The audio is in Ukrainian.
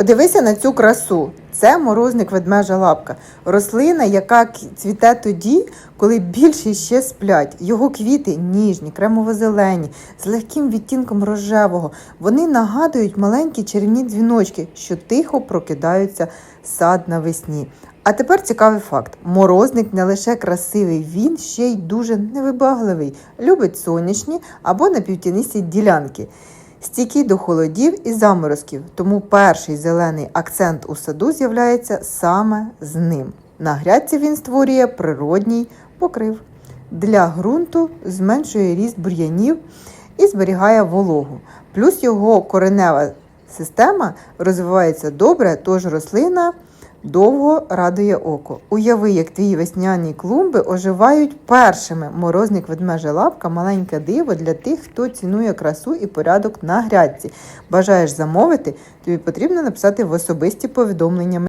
Подивися на цю красу. Це морозник ведмежа лапка. Рослина, яка цвіте тоді, коли більше ще сплять. Його квіти ніжні, кремово-зелені, з легким відтінком рожевого. Вони нагадують маленькі чарівні дзвіночки, що тихо прокидаються сад навесні. А тепер цікавий факт: морозник не лише красивий, він ще й дуже невибагливий, любить сонячні або напівтінисті ділянки. Стійкий до холодів і заморозків, тому перший зелений акцент у саду з'являється саме з ним. На грядці він створює природній покрив. Для ґрунту зменшує ріст бур'янів і зберігає вологу. Плюс його коренева система розвивається добре, тож рослина довго радує око. Уяви, як твої весняні клумби оживають першими. Морозник ведмежа лапка маленьке диво для тих, хто цінує красу і порядок на грядці. Бажаєш замовити, тобі потрібно написати в особисті повідомлення.